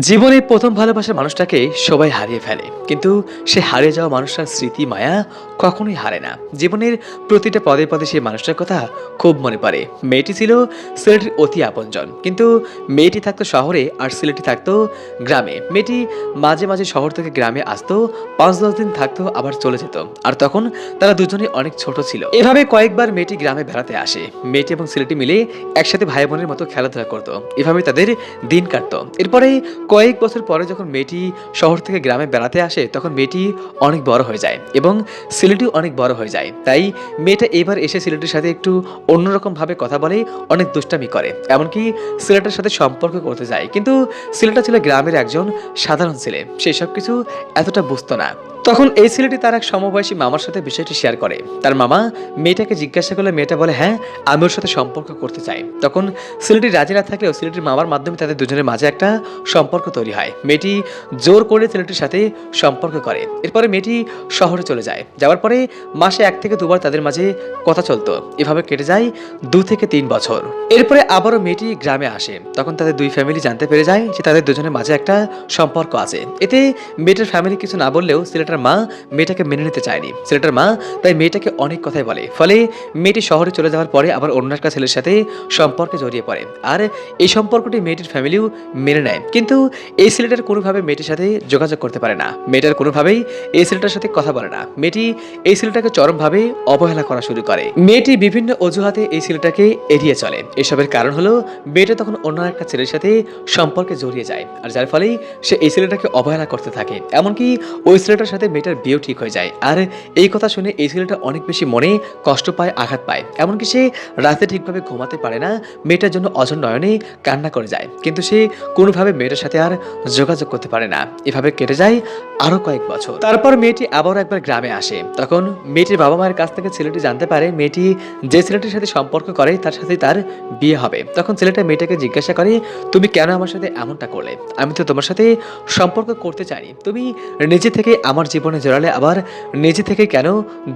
জীবনে প্রথম ভালোবাসার মানুষটাকে সবাই হারিয়ে ফেলে। কিন্তু সে হারিয়ে যাওয়া মানুষটার স্মৃতি, মায়া কখনোই হারে না। জীবনের প্রতিটা পদে পদে সেই মানুষটার কথা খুব মনে পড়ে। মেয়েটি ছিল সিলেটের অতি আপনজন। কিন্তু মেয়েটি থাকতো শহরে আর সিলেটি থাকতো গ্রামে। মেয়েটি মাঝে মাঝে শহর থেকে গ্রামে আসতো, পাঁচ দশ দিন থাকতো, আবার চলে যেত। আর তখন তারা দুজনে অনেক ছোট ছিল। এভাবে কয়েকবার মেয়েটি গ্রামে বেড়াতে আসে। মেয়েটি এবং সিলেটি মিলে একসাথে ভাই বোনের মতো খেলাধুলা করতো। এভাবে তাদের দিন কাটতো। এরপরে কয়েক বছর পরে যখন মেয়েটি শহর থেকে গ্রামে বেড়াতে আসে, তখন মেয়েটি অনেক বড় হয়ে যায় এবং সিলেটিও অনেক বড় হয়ে যায়। তাই মেয়েটা এবার এসে সিলেটের সাথে একটু অন্যরকমভাবে কথা বলে অনেক দুষ্টামি করে। এমনকি সিলেটের সাথে সম্পর্ক করতে যায়। কিন্তু সিলেটা ছিল গ্রামের একজন সাধারণ ছেলে। সেই সব কিছু এতটা বুঝতো না। তখন এই ছেলেটি তার এক সমবয়সী মামার সাথে বিষয়টি শেয়ার করে। তার মামা মেয়েটাকে জিজ্ঞাসা করলে মেয়েটা বলে হ্যাঁ আমি ওর সাথে সম্পর্ক করতে চাই। তখন ছেলেটি রাজি না থাকলেও ছেলেটির মামার মাধ্যমে তাদের দুজনের মাঝে একটা সম্পর্ক তৈরি হয়। মেয়েটি জোর করে ছেলেটির সাথে সম্পর্ক করে। এরপরে মেয়েটি শহরে চলে যায়। যাওয়ার পরে মাসে এক থেকে দুবার তাদের মাঝে কথা চলতো। এভাবে কেটে যায় দু থেকে তিন বছর। এরপরে আবারও মেয়েটি গ্রামে আসে। তখন তাদের দুই ফ্যামিলি জানতে পেরে যায় যে তাদের দুজনের মাঝে একটা সম্পর্ক আছে। এতে মেয়েটার ফ্যামিলি কিছু না বললেও ছেলেটার মা মেয়েটাকে মেনে নিতে চায়নি। ছেলেটার মা তাই মেয়েটাকে অনেক কথাই বলে। ফলে মেয়েটি শহরে চলে যাওয়ার পরে আবার অন্য একটা ছেলের সাথে সম্পর্কে জড়িয়ে পড়ে। আর এই সম্পর্কটি মেয়েটির ফ্যামিলিও মেনে নেয়। কিন্তু এই ছেলেটার কোনোভাবে মেয়েটির সাথে যোগাযোগ করতে পারে না। মেয়েটার কোনোভাবেই এই ছেলেটার সাথে কথা বলে না। মেয়েটি এই ছেলেটাকে চরমভাবে অবহেলা করা শুরু করে। মেয়েটি বিভিন্ন অজুহাতে এই ছেলেটাকে এড়িয়ে চলে। এসবের কারণ হলো মেয়েটা তখন অন্য একটা ছেলের সাথে সম্পর্কে জড়িয়ে যায়। আর যার ফলেই সে এই ছেলেটাকে অবহেলা করতে থাকে। এমনকি ওই ছেলেটার মেয়েটার বিয়েও ঠিক হয়ে যায়। আর এই কথা শুনে এই ছেলেটা অনেক বেশি মনে কষ্ট পায়, আঘাত পায়। এমনকি সে রাতে ঠিকভাবে ঘুমাতে পারে না, মেয়েটার জন্য অজন নয়নে কান্না করে যায়। কিন্তু সে কোনোভাবে মেয়েটার সাথে আর যোগাযোগ করতে পারে না। এভাবে কেটে যায় আরও কয়েক বছর। তারপর মেয়েটি আবারও একবার গ্রামে আসে। তখন মেয়েটির বাবা মায়ের কাছ থেকে ছেলেটি জানতে পারে, মেয়েটি যে ছেলেটির সাথে সম্পর্ক করে, তার সাথে তার বিয়ে হবে। তখন ছেলেটা মেয়েটাকে জিজ্ঞাসা করে, তুমি কেন আমার সাথে এমনটা করলে? আমি তো তোমার সাথে সম্পর্ক করতে চাইনি। তুমি নিজে থেকে আমার জীবনে জড়ালে আবার নিজে থেকে কেন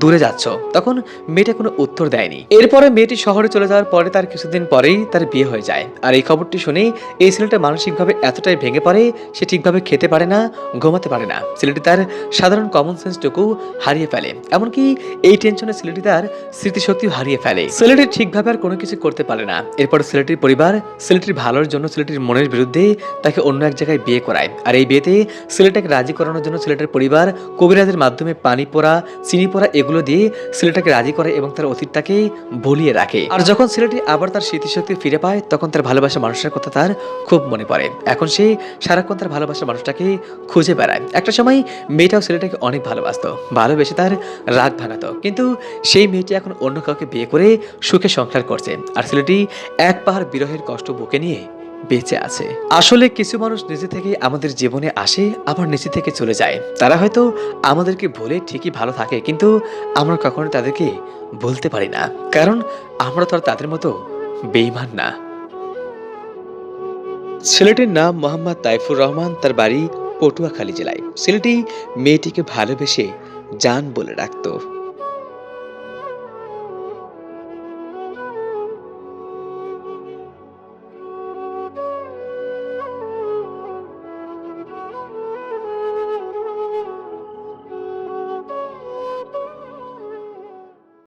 দূরে যাচ্ছ? তখন মেয়েটা কোনো উত্তর দেয়নি। এরপরে মেয়েটি শহরে চলে যাওয়ার পরে তার কিছুদিন পরেই তার বিয়ে হয়ে যায়। আর এই খবরটি শুনেই এই ছেলেটা মানসিকভাবে এতটাই ভেঙে পড়ে সে ঠিকভাবে খেতে পারে না, ঘুমাতে পারে না। ছেলেটি তার সাধারণ কমন সেন্সটুকু হারিয়ে ফেলে। এমনকি এই টেনশনে ছেলেটি তার স্মৃতিশক্তিও হারিয়ে ফেলে। ছেলেটি ঠিকভাবে আর কোনো কিছু করতে পারে না। এরপর ছেলেটির পরিবার ছেলেটির ভালোর জন্য ছেলেটির মনের বিরুদ্ধে তাকে অন্য এক জায়গায় বিয়ে করায়। আর এই বিয়েতে ছেলেটাকে রাজি করানোর জন্য ছেলেটার পরিবার কবিরাজের মাধ্যমে পানি পোড়া, চিনি পোড়া এগুলো দিয়ে ছেলেটাকে রাজি করে এবং তার অতীতটাকে ভুলিয়ে রাখে। আর যখন ছেলেটি আবার তার স্মৃতিশক্তি ফিরে পায়, তখন তার ভালোবাসা মানুষের কথা তার খুব মনে পড়ে। এখন সে সারাক্ষণ তার ভালোবাসা মানুষটাকে খুঁজে বেড়ায়। একটা সময় মেয়েটাও ছেলেটাকে অনেক ভালোবাসতো, ভালোবেসে তার রাগ ভাঙাতো। কিন্তু সেই মেয়েটি এখন অন্য কাউকে বিয়ে করে সুখে সংসার করছে। আর ছেলেটি এক পাহাড় বিরহের কষ্ট বুকে নিয়ে বেঁচে আছে। আসলে কিছু মানুষ নিজে থেকে আমাদের জীবনে আসে, আবার নিজে থেকে চলে যায়। তারা হয়তো আমাদেরকে ভুলে ঠিকই ভালো থাকে, কিন্তু আমরা কখনো তাদেরকে ভুলতে পারি না। কারণ আমরা তো আর তাদের মতো বেইমান না। ছেলেটির নাম মোহাম্মদ তাইফুর রহমান, তার বাড়ি পটুয়াখালী জেলায়। ছেলেটি মেয়েটিকে ভালোবেসে জান বলে রাখতো